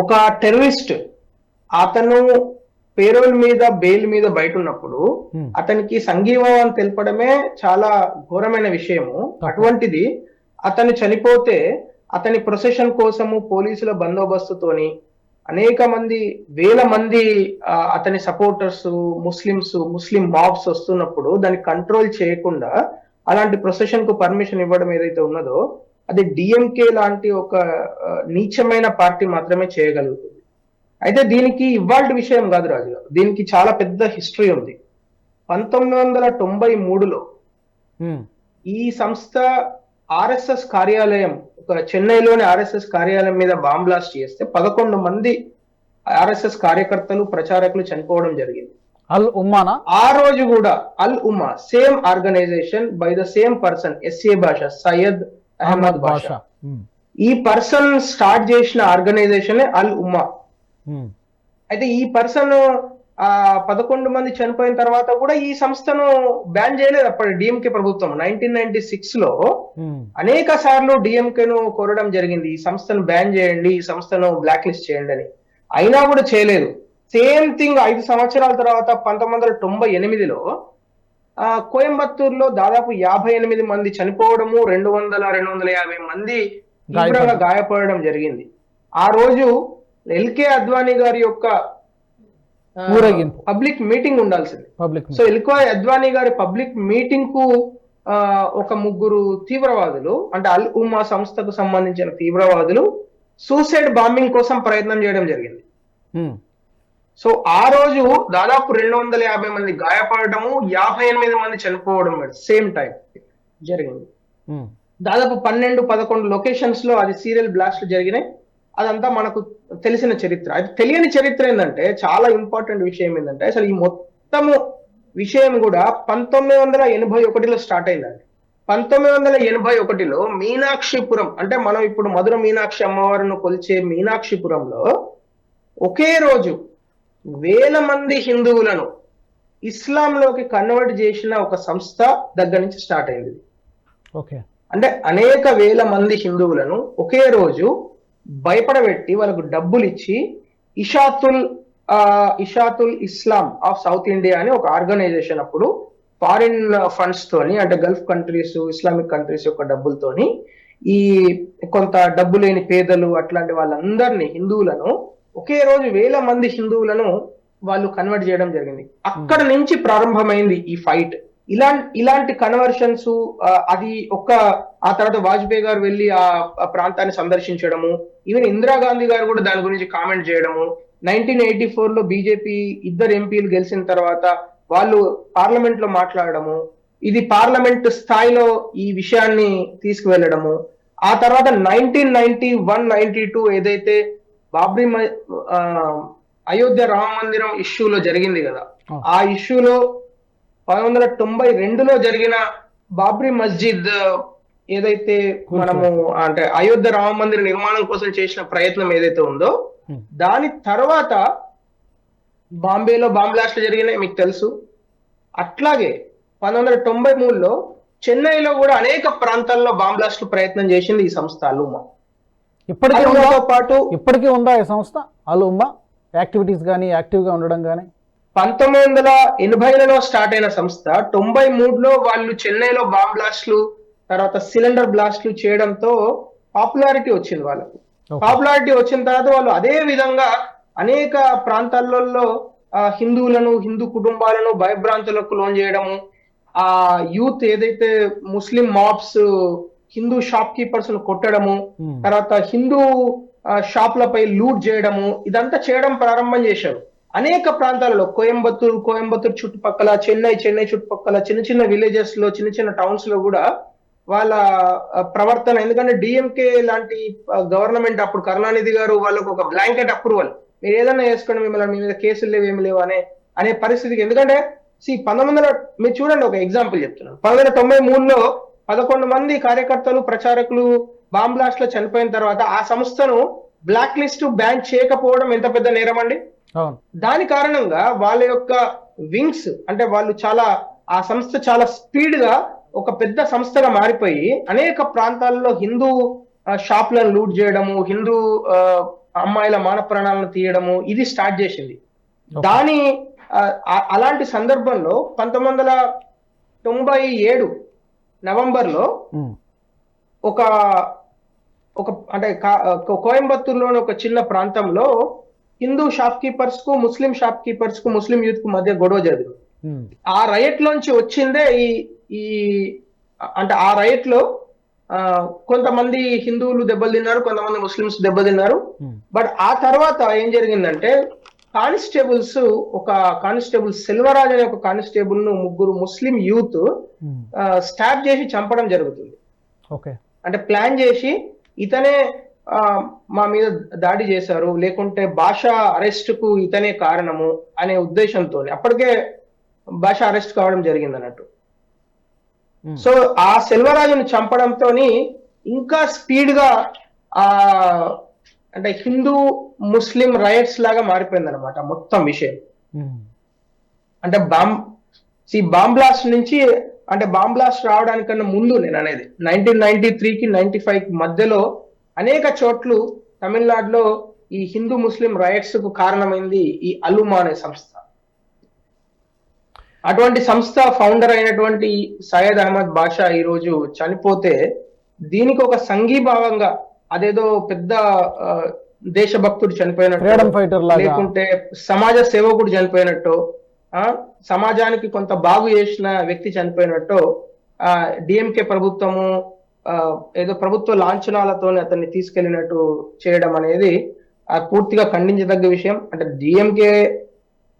ఒక టెర్రరిస్ట్ అతను పేరోల్ మీద బెయిల్ మీద బయట ఉన్నప్పుడు. అతనికి సంఘీభావం తెలపడమే చాలా ఘోరమైన విషయము అటువంటిది అతను చనిపోతే అతని ప్రొసెషన్ కోసము పోలీసుల బందోబస్తుతోని అనేక మంది వేల మంది అతని సపోర్టర్స్ ముస్లిమ్స్ ముస్లిం మాబ్స్ వస్తున్నప్పుడు దాన్ని కంట్రోల్ చేయకుండా అలాంటి ప్రొసెషన్కు పర్మిషన్ ఇవ్వడం ఏదైతే ఉన్నదో అది డిఎంకే లాంటి ఒక నీచమైన పార్టీ మాత్రమే చేయగలుగుతుంది. అయితే దీనికి ఇవాళ విషయం కాదు రాజు గారు. దీనికి చాలా పెద్ద హిస్టరీ ఉంది. పంతొమ్మిది వందల తొంభై మూడులో ఈ సంస్థ ఆర్ఎస్ఎస్ కార్యాలయం ఒక చెన్నైలోని ఆర్ఎస్ఎస్ కార్యాలయం మీద బాంబ్ బ్లాస్ట్ చేస్తే పదకొండు మంది ఆర్ఎస్ఎస్ కార్యకర్తలు ప్రచారకులు చనిపోవడం జరిగింది. అల్ ఉమ్మానా? ఆ రోజు కూడా Al Umma same organisation by the same person S A Syed Syed Ahmed, um person start చేసిన ఆర్గనైజేషన్ అల్ ఉమా. ఉమ్, అయితే ఈ పర్సన్ ఆ పదకొండు మంది చనిపోయిన తర్వాత కూడా ఈ సంస్థను బ్యాన్ చేయలేదు అప్పటి డిఎంకే ప్రభుత్వం. నైన్టీన్ నైన్టీ సిక్స్లో అనేక సార్లు డిఎంకేను కోరడం జరిగింది. ఈ సంస్థను బ్యాన్ చేయండి ఈ సంస్థను బ్లాక్ లిస్ట్ చేయండి అని. అయినా కూడా చేయలేదు. సేమ్ థింగ్ ఐదు సంవత్సరాల తర్వాత పంతొమ్మిది వందల తొంభై ఎనిమిదిలో కోయంబత్తూరులో దాదాపు యాభై ఎనిమిది మంది చనిపోవడము రెండు వందల రెండు వందల యాభై మంది తీవ్రంగా గాయపడడం జరిగింది. ఆ రోజు ఎల్కే అద్వానీ గారి యొక్క. పబ్లిక్ మీటింగ్ ఉండాల్సింది. Public so L K Advani గారి పబ్లిక్ మీటింగ్కు ఒక ముగ్గురు తీవ్రవాదులు అంటే అల్ ఉమా సంస్థకు సంబంధించిన తీవ్రవాదులు సూసైడ్ బాంబింగ్ కోసం ప్రయత్నం చేయడం జరిగింది. సో ఆ రోజు దాదాపు రెండు వందల యాభై మంది గాయపడటము యాభై ఎనిమిది మంది చనిపోవడం సేమ్ టైం జరిగింది. దాదాపు పన్నెండు పదకొండు లొకేషన్స్లో అది సీరియల్ బ్లాస్ట్ జరిగినాయి. అదంతా మనకు తెలిసిన చరిత్ర. అది తెలియని చరిత్ర ఏంటంటే చాలా ఇంపార్టెంట్ విషయం ఏంటంటే అసలు ఈ మొత్తము విషయం కూడా పంతొమ్మిది వందల ఎనభై ఒకటిలో స్టార్ట్ అయిందండి. పంతొమ్మిది వందల ఎనభై ఒకటిలో మీనాక్షిపురం అంటే మనం ఇప్పుడు మధుర మీనాక్షి అమ్మవారిని కొలిచే మీనాక్షిపురంలో ఒకే రోజు వేల మంది హిందువులను ఇస్లాంలోకి కన్వర్ట్ చేసిన ఒక సంస్థ దగ్గర నుంచి స్టార్ట్ అయింది. ఓకే అంటే అనేక వేల మంది హిందువులను ఒకే రోజు భయపడబెట్టి వాళ్ళకు డబ్బులు ఇచ్చి ఇషాతుల్ ఆ, Ishaatul Islam of South India అని ఒక ఆర్గనైజేషన్ అప్పుడు ఫారిన్ ఫండ్స్ తోని అంటే గల్ఫ్ కంట్రీస్ ఇస్లామిక్ కంట్రీస్ యొక్క డబ్బులతోని ఈ కొంత డబ్బు లేని పేదలు అట్లాంటి వాళ్ళందరినీ హిందువులను ఒకే రోజు వేల మంది హిందువులను వాళ్ళు కన్వర్ట్ చేయడం జరిగింది. అక్కడ నుంచి ప్రారంభమైంది ఈ ఫైట్ ఇలా ఇలాంటి కన్వర్షన్స్ అది ఒక్క ఆ తర్వాత వాజ్పేయి గారు వెళ్ళి ఆ ఆ ప్రాంతాన్ని సందర్శించడము ఈవెన్ ఇందిరాగాంధీ గారు కూడా దాని గురించి కామెంట్ చేయడము. నైన్టీన్ ఎయిటీ ఫోర్లో బీజేపీ ఇద్దరు ఎంపీలు గెలిచిన తర్వాత వాళ్ళు పార్లమెంట్లో మాట్లాడడము. ఇది పార్లమెంట్ స్థాయిలో ఈ విషయాన్ని తీసుకువెళ్ళడము. ఆ తర్వాత nineteen ninety one ninety two ఏదైతే బాబ్రీ అయోధ్య రామ మందిరం ఇష్యూలో జరిగింది కదా. ఆ ఇష్యూలో పంతొమ్మిది వందల తొంభై రెండులో జరిగిన బాబ్రీ మస్జిద్ ఏదైతే మనము అంటే అయోధ్య రామ మందిర నిర్మాణం కోసం చేసిన ప్రయత్నం ఏదైతే ఉందో. దాని తర్వాత బాంబేలో బాంబ్ బ్లాస్ట్లు జరిగినాయి మీకు తెలుసు అట్లాగే పంతొమ్మిది వందల తొంభై మూడులో చెన్నైలో కూడా అనేక ప్రాంతాల్లో బాంబ్ బ్లాస్ట్లు ప్రయత్నం చేసింది ఈ సంస్థ అలుమా ఇప్పటికీ ఉందా? పాటు ఇప్పటికీ ఉందా ఈ సంస్థ? అల్ ఉమ్మా యాక్టివిటీస్ కానీ యాక్టివ్గా ఉండడం కానీ పంతొమ్మిది వందల ఎనభైలలో స్టార్ట్ అయిన సంస్థ తొంభై మూడులో వాళ్ళు చెన్నైలో బాంబ్ బ్లాస్ట్లు తర్వాత సిలిండర్ బ్లాస్ట్లు చేయడంతో పాపులారిటీ వచ్చింది వాళ్ళకు. పాపులారిటీ వచ్చిన తర్వాత వాళ్ళు అదే విధంగా అనేక ప్రాంతాలలో హిందువులను హిందూ కుటుంబాలను భయభ్రాంతులకు లోన్ చేయడము ఆ యూత్ ఏదైతే ముస్లిం మాబ్స్ హిందూ షాప్ కీపర్స్ను కొట్టడము తర్వాత హిందూ షాపులపై లూట్ చేయడము ఇదంతా చేయడం ప్రారంభం చేశారు. అనేక ప్రాంతాలలో కోయంబత్తూరు కోయంబత్తూరు చుట్టుపక్కల చెన్నై చెన్నై చుట్టుపక్కల చిన్న చిన్న విలేజెస్లో చిన్న చిన్న టౌన్స్లో కూడా వాళ్ళ ప్రవర్తన ఎందుకంటే డిఎంకే లాంటి గవర్నమెంట్ అప్పుడు కరుణానిధి గారు వాళ్ళకు ఒక బ్లాంకెట్ అప్రూవల్. మీరు ఏదైనా చేసుకోండి మిమ్మల్ని మీ మీద కేసులు లేవు ఏమి లేవు అనే అనే పరిస్థితికి. ఎందుకంటే సి పంతొమ్మిది వందల మీరు చూడండి ఒక ఎగ్జాంపుల్ చెప్తున్నాను. పంతొమ్మిది వందల తొంభై మూడులో పదకొండు మంది కార్యకర్తలు ప్రచారకులు బాంబ్ బ్లాస్ట్లో చనిపోయిన తర్వాత ఆ సంస్థను బ్లాక్ లిస్ట్ బ్యాన్ చేయకపోవడం ఎంత పెద్ద నేరం అండి? దాని కారణంగా వాళ్ళ యొక్క వింగ్స్ అంటే వాళ్ళు చాలా ఆ సంస్థ చాలా స్పీడ్గా ఒక పెద్ద సంస్థగా మారిపోయి అనేక ప్రాంతాల్లో హిందూ షాపులను లూట్ చేయడము హిందూ అమ్మాయిల మాన ప్రాణాలను తీయడము ఇది స్టార్ట్ చేసింది. దాని అలాంటి సందర్భంలో పంతొమ్మిది వందల తొంభై ఏడు నవంబర్లో ఉమ్, ఒక ఒక అంటే కోయంబత్తూరులోని ఒక చిన్న ప్రాంతంలో హిందూ షాప్ కీపర్స్కు ముస్లిం షాప్ కీపర్స్కు ముస్లిం యూత్కు మధ్య గొడవ జరిగింది. ఆ రైట్ లోంచి వచ్చిందే ఈ ఈ అంటే ఆ రైట్లో ఆ, కొంతమంది హిందువులు దెబ్బతిన్నారు కొంతమంది ముస్లిమ్స్ దెబ్బతిన్నారు. బట్ ఆ తర్వాత ఏం జరిగిందంటే కానిస్టేబుల్స్ ఒక కానిస్టేబుల్ సెల్వరాజ్ అనే ఒక కానిస్టేబుల్ను ముగ్గురు ముస్లిం యూత్ ఉమ్, స్టాప్ చేసి చంపడం జరుగుతుంది. ఓకే. అంటే ప్లాన్ చేసి ఇతనే మా మీద దాడి చేశారు లేకుంటే భాష అరెస్ట్కు ఇతనే కారణము అనే ఉద్దేశంతో అప్పటికే భాష అరెస్ట్ కావడం జరిగింది అన్నట్టు. ఉమ్, సో ఆ సెల్వరాజును చంపడంతో ఇంకా స్పీడ్గా ఆ అంటే హిందూ ముస్లిం రైట్స్ లాగా మారిపోయింది అనమాట మొత్తం విషయం. అంటే బాంబ్ ఈ బాంబ్ బ్లాస్ట్ నుంచి అంటే బాంబ్ బ్లాస్ట్ రావడానికన్నా ముందు నేను అనేది నైన్టీన్ నైన్టీ త్రీకి నైన్టీ ఫైవ్ మధ్యలో అనేక చోట్లు తమిళనాడులో ఈ హిందూ ముస్లిం రైట్స్కు కారణమైంది ఈ అలుమా అనే సంస్థ. అటువంటి సంస్థ ఫౌండర్ అయినటువంటి సయ్యద్ అహ్మద్ బాషా ఈ రోజు చనిపోతే దీనికి ఒక సంఘీభావంగా అదేదో పెద్ద దేశభక్తుడు చనిపోయినట్టు ఫైటర్ లేకుంటే సమాజ సేవకుడు చనిపోయినట్టు ఆ సమాజానికి కొంత బాగు చేసిన వ్యక్తి చనిపోయినట్టు ఆ డిఎంకే ప్రభుత్వము ఏదో ప్రభుత్వ లాంఛనాలతో అతన్ని తీసుకెళ్ళినట్టు చేయడం అనేది ఆ, పూర్తిగా ఖండించదగ్గ విషయం. అంటే డిఎంకే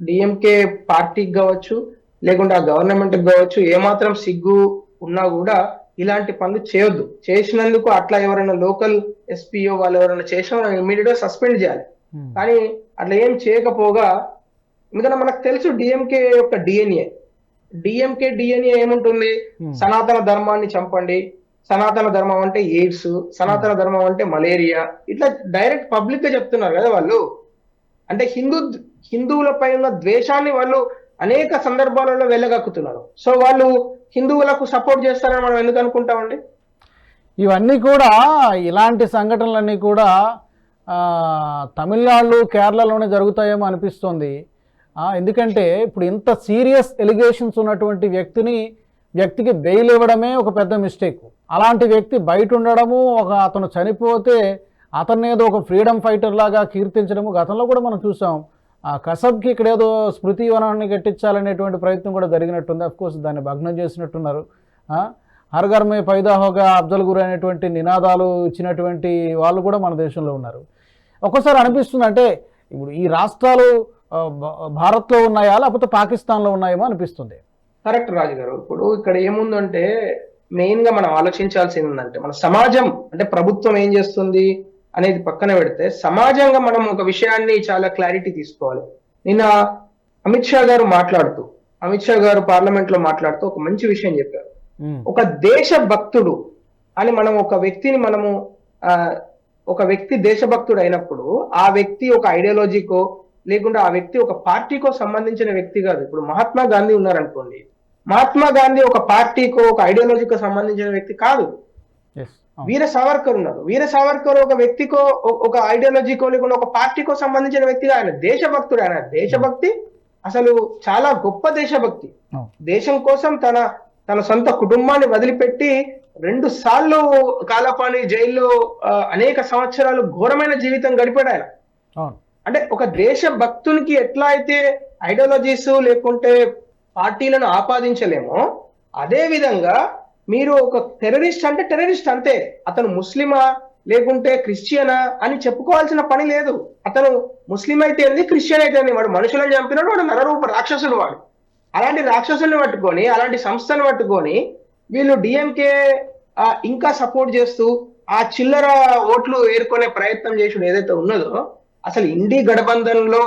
డిఎంకే పార్టీకి కావచ్చు లేకుంటే ఆ గవర్నమెంట్ కావచ్చు ఏమాత్రం సిగ్గు ఉన్నా కూడా ఇలాంటి పనులు చేయొద్దు. చేసినందుకు అట్లా ఎవరైనా లోకల్ ఎస్పీఓ వాళ్ళు ఎవరైనా చేసినా ఇమీడియట్గా సస్పెండ్ చేయాలి. ఉమ్, కానీ అట్లా ఏం చేయకపోగా ఎందుకంటే మనకు తెలుసు డిఎంకే యొక్క డిఎన్ఏ డిఎంకే డిఎన్ఏ ఏముంటుంది? ఉమ్, సనాతన ధర్మాన్ని చంపండి. సనాతన ధర్మం అంటే ఎయిడ్స్ సనాతన ధర్మం అంటే మలేరియా. ఇట్లా డైరెక్ట్ పబ్లిక్గా చెప్తున్నారు కదా వాళ్ళు. అంటే హిందూ హిందువులపై ఉన్న ద్వేషాన్ని వాళ్ళు అనేక సందర్భాలలో వెళ్ళగక్కుతున్నారు. సో వాళ్ళు హిందువులకు సపోర్ట్ చేస్తారని మనం ఎందుకు అనుకుంటామండి? ఇవన్నీ కూడా ఇలాంటి సంఘటనలన్నీ కూడా తమిళనాడు కేరళలోనే జరుగుతాయేమో అనిపిస్తుంది. ఎందుకంటే ఇప్పుడు ఇంత సీరియస్ ఎలిగేషన్స్ ఉన్నటువంటి వ్యక్తిని వ్యక్తికి బెయిల్ ఇవ్వడమే ఒక పెద్ద మిస్టేక్. అలాంటి వ్యక్తి బయట ఉండడము ఒక అతను చనిపోతే అతన్ని ఏదో ఒక ఫ్రీడమ్ ఫైటర్ లాగా కీర్తించడము గతంలో కూడా మనం చూసాం. ఆ కసబ్కి ఇక్కడ ఏదో స్మృతి వనాన్ని కట్టించాలనేటువంటి ప్రయత్నం కూడా జరిగినట్టుంది. అఫ్ కోర్స్ దాన్ని భగ్నం చేసినట్టున్నారు. ఆ, హర్ ఘర్ మే పైదా గురు అనేటువంటి నినాదాలు ఇచ్చినటువంటి వాళ్ళు కూడా మన దేశంలో ఉన్నారు. ఒక్కోసారి అనిపిస్తుంది అంటే ఇప్పుడు ఈ రాష్ట్రాలు భారత్లో ఉన్నాయా? లేకపోతే పాకిస్తాన్లో ఉన్నాయేమో అనిపిస్తుంది. కరెక్ట్ రాజు గారు ఇప్పుడు ఇక్కడ ఏముందంటే మెయిన్గా మనం ఆలోచించాల్సింది ఏంటంటే మన సమాజం అంటే ప్రభుత్వం ఏం చేస్తుంది? అనేది పక్కన పెడితే సమాజంగా మనం ఒక విషయాన్ని చాలా క్లారిటీ తీసుకోవాలి. నిన్న అమిత్ షా గారు మాట్లాడుతూ అమిత్ షా గారు పార్లమెంట్లో మాట్లాడుతూ ఒక మంచి విషయం చెప్పారు. ఒక దేశ భక్తుడు అని మనం ఒక వ్యక్తిని మనము ఆ, ఒక వ్యక్తి దేశభక్తుడు అయినప్పుడు ఆ వ్యక్తి ఒక ఐడియాలజీకో లేకుంటే ఆ వ్యక్తి ఒక పార్టీకో సంబంధించిన వ్యక్తి కాదు. ఇప్పుడు మహాత్మా గాంధీ ఉన్నారనుకోండి. మహాత్మా గాంధీ ఒక పార్టీకో ఒక ఐడియాలజీకో సంబంధించిన వ్యక్తి కాదు. వీర సావర్కర్ ఉన్నారు వీర సావర్కర్ ఒక వ్యక్తికో ఒక ఐడియాలజీకో లేకుండా ఒక పార్టీకో సంబంధించిన వ్యక్తిగా ఆయన దేశభక్తుడు. ఆయన దేశభక్తి అసలు చాలా గొప్ప దేశభక్తి. అవును. దేశం కోసం తన తన సొంత కుటుంబాన్ని వదిలిపెట్టి రెండు సార్లు కాలపాని జైల్లో అనేక సంవత్సరాలు ఘోరమైన జీవితం గడిపాడు ఆయన. అంటే ఒక దేశ భక్తునికి ఎట్లా అయితే ఐడియాలజీస్ లేకుంటే పార్టీలను ఆపాదించలేమో అదే విధంగా మీరు ఒక టెర్రరిస్ట్ అంటే టెర్రరిస్ట్ అంతే. అతను ముస్లిమా లేకుంటే క్రిస్టియనా అని చెప్పుకోవాల్సిన పని లేదు. అతను ముస్లిం అయితే ఏంది క్రిస్టియన్ అయితే ఏంది? వాడు మనుషులను చంపినాడు వాడు నరరూప రాక్షసుడు వాడు. అలాంటి రాక్షసుల్ని పట్టుకొని అలాంటి సంస్థను పట్టుకొని వీళ్ళు డిఎంకే ఇంకా సపోర్ట్ చేస్తూ ఆ చిల్లర ఓట్లు ఏరుకునే ప్రయత్నం చేసిన ఏదైతే ఉన్నదో అసలు ఇండి గఠబంధన్లో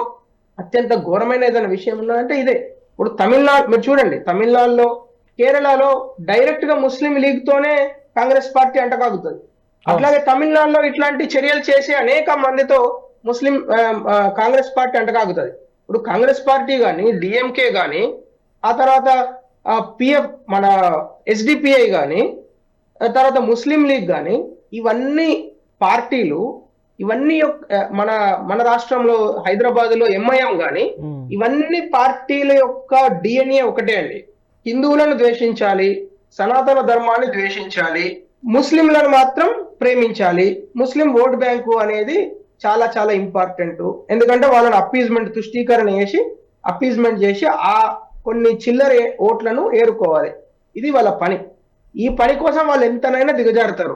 అత్యంత ఘోరమైన ఏదైనా విషయం ఉన్నదంటే ఇదే. ఇప్పుడు తమిళనాడు మీరు చూడండి తమిళనాడులో కేరళలో డైరెక్ట్గా ముస్లిం లీగ్ తోనే కాంగ్రెస్ పార్టీ అంటకాగుతుంది. అట్లాగే తమిళనాడులో ఇట్లాంటి చర్యలు చేసే అనేక మందితో ముస్లిం కాంగ్రెస్ పార్టీ అంటకాగుతుంది. ఇప్పుడు కాంగ్రెస్ పార్టీ కానీ డిఎంకే కానీ ఆ తర్వాత పిఎఫ్ మన ఎస్డిపిఐ కానీ తర్వాత ముస్లిం లీగ్ కానీ ఇవన్నీ పార్టీలు ఇవన్నీ మన మన రాష్ట్రంలో హైదరాబాద్లో ఎంఐఎం గాని ఇవన్నీ పార్టీల యొక్క డిఎన్ఏ ఒకటే అండి. హిందువులను ద్వేషించాలి సనాతన ధర్మాన్ని ద్వేషించాలి ముస్లింలను మాత్రం ప్రేమించాలి. ముస్లిం ఓట్ బ్యాంకు అనేది చాలా చాలా ఇంపార్టెంట్ ఎందుకంటే వాళ్ళని అప్పీజ్మెంట్ తుష్టీకరణ చేసి అప్పీజ్మెంట్ చేసి ఆ కొన్ని చిల్లర ఓట్లను ఏరుకోవాలి. ఇది వాళ్ళ పని. ఈ పని కోసం వాళ్ళు ఎంతనైనా దిగజారుతారు.